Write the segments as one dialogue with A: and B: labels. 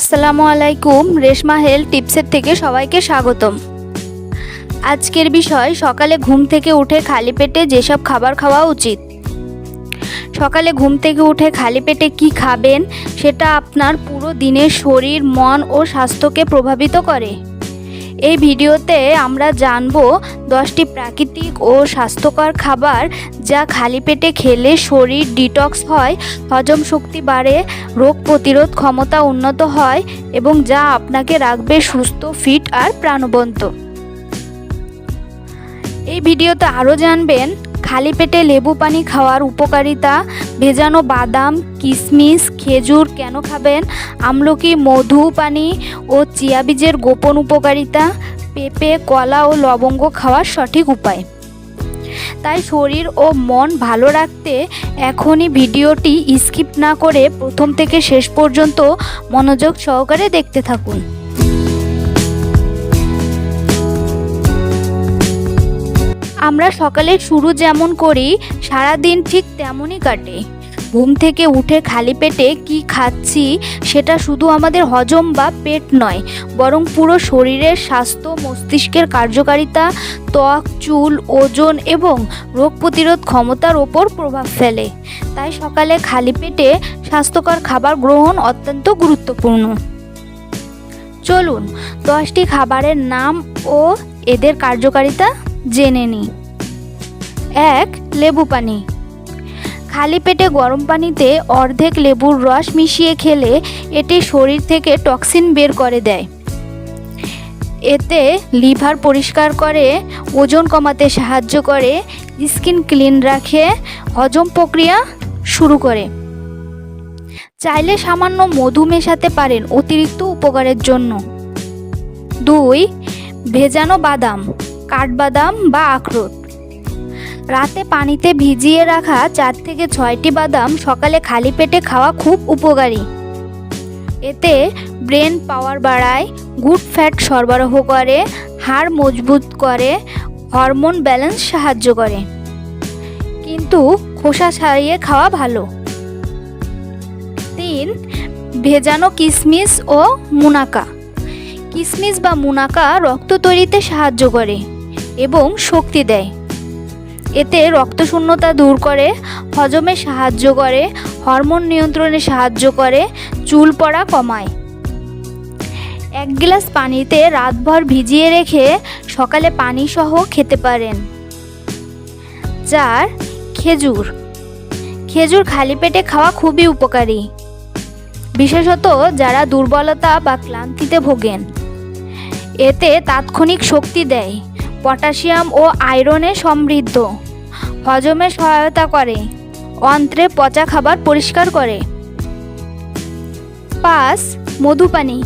A: আসসালামু আলাইকুম, রেশমা হেলথ টিপসের থেকে সবাইকে স্বাগতম। আজকের বিষয়, সকালে ঘুম থেকে উঠে খালি পেটে যেসব খাবার খাওয়া উচিত। সকালে ঘুম থেকে উঠে খালি পেটে কি খাবেন, সেটা আপনার পুরো দিনের শরীর, মন ও স্বাস্থ্যকে প্রভাবিত করে। এই ভিডিওতে আমরা জানব দশটি প্রাকৃতিক ও স্বাস্থ্যকর খাবার যা খালি পেটে খেলে শরীর ডিটক্স হয়, হজম শক্তি বাড়ে, রোগ প্রতিরোধ ক্ষমতা উন্নত হয় এবং যা আপনাকে রাখবে সুস্থ, ফিট আর প্রাণবন্ত। এই ভিডিওতে আরও জানবেন খালি পেটে লেবু পানি খাওয়ার উপকারিতা? ভেজানো বাদাম কিশমিশ খেজুর কেন খাবেন? আমলকি, মধু পানি ও চিয়া বীজের গোপন উপকারিতা? পেঁপে, কলা ও লবঙ্গ খাওয়ার সঠিক উপায়। তাই শরীর ও মন ভালো রাখতে এখনই ভিডিওটি স্কিপ না করে প্রথম থেকে শেষ পর্যন্ত মনোযোগ সহকারে দেখতে থাকুন। আমরা সকালে শুরু যেমন করি সারা দিন ঠিক তেমনই কাটে। ঘুম থেকে উঠে খালি পেটে কি খাচ্ছি, সেটা শুধু আমাদের হজম বা পেট নয়, বরং পুরো শরীরের স্বাস্থ্য, মস্তিষ্কের কার্যকারিতা, ত্বক, চুল, ওজন এবং রোগ প্রতিরোধ ক্ষমতার ওপর প্রভাব ফেলে। তাই সকালে খালি পেটে স্বাস্থ্যকর খাবার গ্রহণ অত্যন্ত গুরুত্বপূর্ণ। চলুন, দশটি খাবারের নাম ও এদের কার্যকারিতা জেনে নিই এক, লেবু পানি। খালি পেটে গরম পানিতে অর্ধেক লেবুর রস মিশিয়ে খেলে এটি শরীর থেকে টক্সিন বের করে দেয়। এতে লিভার পরিষ্কার করে, ওজন কমাতে সাহায্য করে, স্কিন ক্লিন রাখে, হজম প্রক্রিয়া শুরু করে। চাইলে সামান্য মধু মেশাতে পারেন অতিরিক্ত উপকারের জন্য। দুই, ভেজানো বাদাম। কাঠবাদাম বা আখরোট। রাতে পানিতে ভিজিয়ে রাখা চার থেকে ছয়টি বাদাম সকালে খালি পেটে খাওয়া খুব উপকারী। এতে ব্রেন পাওয়ার বাড়ায়, গুড ফ্যাট সরবরাহ করে, হাড় মজবুত করে, হরমোন ব্যালেন্স সাহায্য করে। কিন্তু খোসা ছাড়িয়ে খাওয়া ভালো। তিন, ভেজানো কিশমিশ ও মুনাকা। কিশমিশ বা মুনাকা রক্ত তৈরিতে সাহায্য করে। এবং শক্তি দেয়। এতে রক্তশূন্যতা দূর করে, হজমে সাহায্য করে, হরমোন নিয়ন্ত্রণে সাহায্য করে, চুল পড়া কমায়। এক গ্লাস পানিতে রাতভর ভিজিয়ে রেখে সকালে পানি সহ খেতে পারেন। চার, খেজুর। খেজুর খালি পেটে খাওয়া খুবই উপকারী। বিশেষত যারা দুর্বলতা বা ক্লান্তিতে ভোগেন। এতে তাৎক্ষণিক শক্তি দেয়। পটাশিয়াম ও আয়রনে সমৃদ্ধ। হজমে সহায়তা করে। অন্ত্রে পচা খাবার পরিষ্কার করে। পাঁচ, মধু পানি।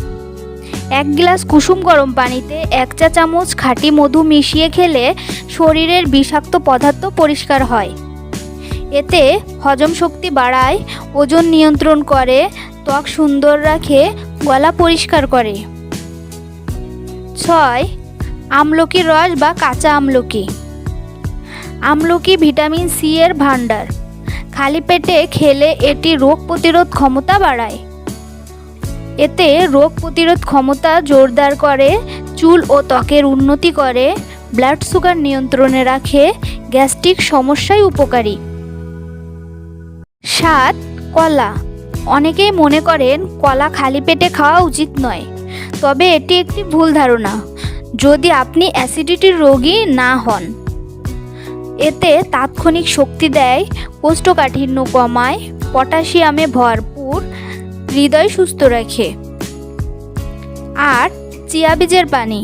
A: এক গ্লাস কুসুম গরম পানিতে এক চা চামচ খাঁটি মধু মিশিয়ে খেলে শরীরের বিষাক্ত পদার্থ পরিষ্কার হয়। এতে হজম শক্তি বাড়ায়, ওজন নিয়ন্ত্রণ করে, ত্বক সুন্দর রাখে, গলা পরিষ্কার করে। ছয় আমলকির রস বা কাঁচা আমলকি। আমলকি ভিটামিন সি এর ভাণ্ডার। খালি পেটে খেলে এটি রোগ প্রতিরোধ ক্ষমতা বাড়ায়। এতে রোগ প্রতিরোধ ক্ষমতা জোরদার করে, চুল ও ত্বকের উন্নতি করে, ব্লাড সুগার নিয়ন্ত্রণে রাখে, গ্যাস্ট্রিক সমস্যায় উপকারী। সাত কলা। অনেকেই মনে করেন কলা খালি পেটে খাওয়া উচিত নয়, তবে এটি একটি ভুল ধারণা। যদি আপনি অ্যাসিডিটির রোগী না হন, এতে তাৎক্ষণিক শক্তি দেয়, কোষ্ঠকাঠিন্য কমায়, পটাশিয়ামে ভরপুর, হৃদয় সুস্থ রাখে। আর চিয়া বীজের পানি।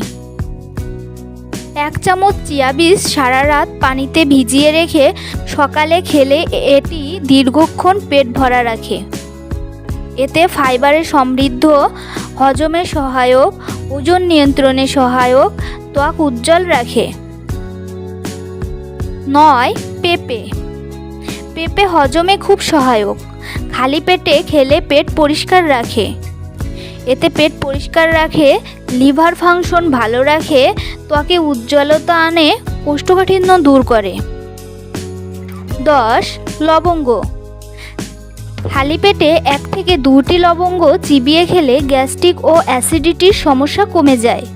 A: এক চামচ চিয়া বীজ সারা রাত পানিতে ভিজিয়ে রেখে সকালে খেলে এটি দীর্ঘক্ষণ পেট ভরা রাখে। এতে ফাইবারে সমৃদ্ধ, হজমে সহায়ক ওজন নিয়ন্ত্রণে সহায়ক ত্বক উজ্জ্বল রাখে। নয়, পেঁপে। পেঁপে হজমে খুব সহায়ক। খালি পেটে খেলে পেট পরিষ্কার রাখে। এতে পেট পরিষ্কার রাখে, লিভার ফাংশন ভালো রাখে, ত্বকে উজ্জ্বলতা আনে, কোষ্ঠকাঠিন্য দূর করে। দশ, লবঙ্গ। খালি পেটে এক থেকে দুটি লবঙ্গ চিবিয়ে খেলে গ্যাস্ট্রিক ও অ্যাসিডিটির সমস্যা কমে যায়।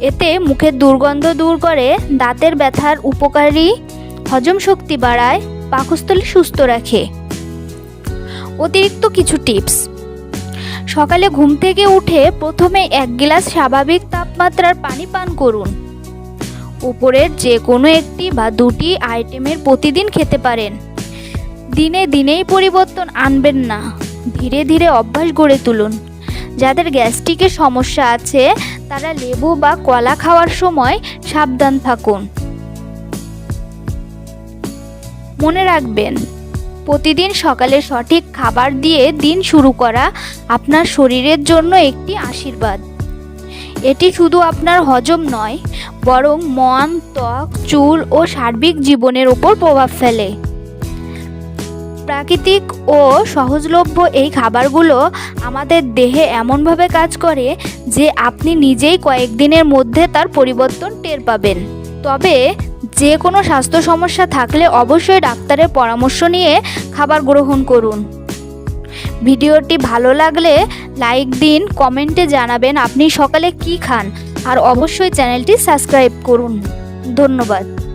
A: এতে মুখের দুর্গন্ধ দূর করে, দাঁতের ব্যথার উপকারী হজম শক্তি বাড়ায়, পাকস্থলী সুস্থ রাখে। অতিরিক্ত কিছু টিপস। সকালে ঘুম থেকে উঠে প্রথমে এক গ্লাস স্বাভাবিক তাপমাত্রার পানি পান করুন। উপরের যে কোনো একটি বা দুটি আইটেমের প্রতিদিন খেতে পারেন। দিনে দিনেই পরিবর্তন আনবেন না। ধীরে ধীরে অভ্যাস গড়ে তুলুন। যাদের গ্যাস্ট্রিকের সমস্যা আছে, তারা লেবু বা কলা খাওয়ার সময় সাবধান থাকুন। মনে রাখবেন, প্রতিদিন সকালে সঠিক খাবার দিয়ে দিন শুরু করা আপনার শরীরের জন্য একটি আশীর্বাদ। এটি শুধু আপনার হজম নয়, বরং মন, ত্বক, চুল ও সার্বিক জীবনের উপর প্রভাব ফেলে। প্রাকৃতিক ও সহজলভ্য এই খাবারগুলো আমাদের দেহে এমনভাবে কাজ করে যে আপনি নিজেই কয়েকদিনের মধ্যে তার পরিবর্তন টের পাবেন। তবে যে কোনো স্বাস্থ্য সমস্যা থাকলে অবশ্যই ডাক্তারের পরামর্শ নিয়ে খাবার গ্রহণ করুন। ভিডিওটি ভালো লাগলে লাইক দিন, কমেন্টে জানাবেন আপনি সকালে কি খান। আর অবশ্যই চ্যানেলটি সাবস্ক্রাইব করুন। ধন্যবাদ।